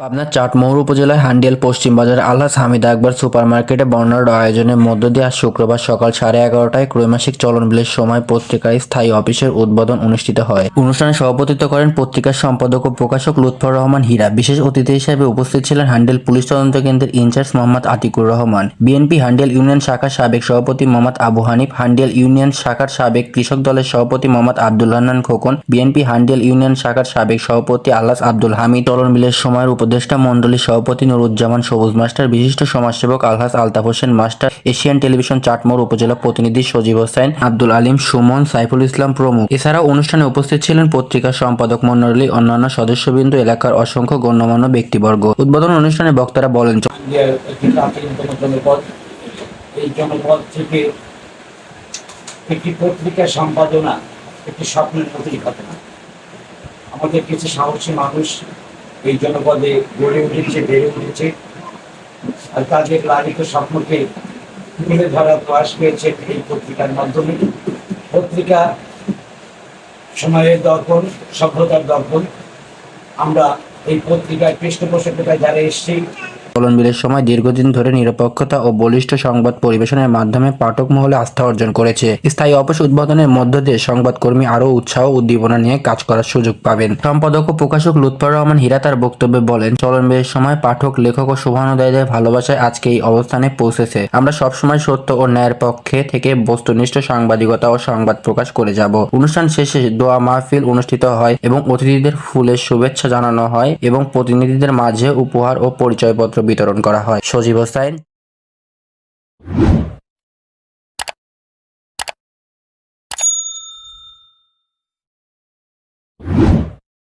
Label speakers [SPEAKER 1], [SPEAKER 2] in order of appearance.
[SPEAKER 1] পাবনার চাটমোহর উপজেলায় হান্ডিয়াল পশ্চিম বাজারে আলহাজ হামিদা আকবর সুপার মার্কেটে বর্ণাঢ্য আয়োজনের মধ্য দিয়ে আজ শুক্রবার সকাল সাড়ে এগারোটায় ত্রৈমাসিক চলন বিলের সময় পত্রিকার স্থায়ী অফিসের উদ্বোধন অনুষ্ঠিত হয়। অনুষ্ঠানে সভাপতিত্ব করেন পত্রিকার সম্পাদক ও প্রকাশক লুৎফর রহমান হীরা। বিশেষ অতিথি হিসেবে উপস্থিত ছিলেন হান্ডিয়াল পুলিশ তদন্ত কেন্দ্রের in charge Mohammad Atiqur Rahman. BNP Handial union শাখার সাবেক সভাপতি মোহাম্মদ আবু হানিফ, হান্ডিয়াল ইউনিয়ন শাখার সাবেক কৃষক দলের সভাপতি মোহাম্মদ আব্দুল হান্নান খোকন, বিএনপি হান্ডিয়াল ইউনিয়ন শাখার সাবেক সভাপতি আল্লাস আব্দুল হামিদ। চলন বিলের সময়ের উপদেষ্টা মণ্ডলীর সভাপতি নুরুজ্জামান সবুজ মাস্টার, বিশিষ্ট সমাজসেবক আলহাস Altaf Hossain master, Asian television Chatmohar upazila প্রতিনিধি সজীব হোসেন, আব্দুল আলিম সুমন, সাইফুল ইসলাম প্রমুখ। এছাড়াও অনুষ্ঠানে উপস্থিত ছিলেন পত্রিকার সম্পাদক মণ্ডলী অন্যান্য সদস্যবৃন্দ, এলাকার অসংখ্য গণ্যমান্য ব্যক্তিবর্গ। উদ্বোধন অনুষ্ঠানে বক্তারা বলেন
[SPEAKER 2] একটি পত্রিকা সম্পাদনা একটি স্বপ্নের মতোই ঘটনা আমাদের কিছু সাহসী মানুষ এই জনপদে গড়ে উঠেছে, বেড়ে উঠেছে। আর তাদের লালিত স্বপ্নকে তুলে ধরার প্রয়াস পেয়েছে এই পত্রিকার মাধ্যমে। পত্রিকা সময়ের দর্পণ, সভ্যতার দর্পণ। আমরা এই পত্রিকায় পৃষ্ঠপোষকতায় যারা এসেছি
[SPEAKER 1] চলন বিলের সময় দীর্ঘদিন ধরে নিরপেক্ষতা ও বলিষ্ঠ সংবাদ পরিবেশনের মাধ্যমে পাঠক মহলে আস্থা অর্জন করেছে। স্থায়ী অফিস উদ্বোধনের মধ্য দিয়ে সংবাদকর্মী আরও উৎসাহ উদ্দীপনা নিয়ে কাজ করার সুযোগ পাবেন। সম্পাদক ও প্রকাশক লুৎফর রহমান হীরা তার বক্তব্যে বলেন চলন বিলের সময় পাঠক, লেখক ও শুভানুদায়ীদের ভালোবাসায় আজকে এই অবস্থানে পৌঁছেছে। আমরা সবসময় সত্য ও ন্যায়ের পক্ষে থেকে বস্তুনিষ্ঠ সাংবাদিকতা ও সংবাদ প্রকাশ করে যাব। অনুষ্ঠান শেষে দোয়া মাহফিল অনুষ্ঠিত হয় এবং অতিথিদের ফুলের শুভেচ্ছা জানানো হয় এবং প্রতিনিধিদের মাঝে উপহার ও পরিচয়পত্র বিতরণ করা হয়। সজীব হোসাইন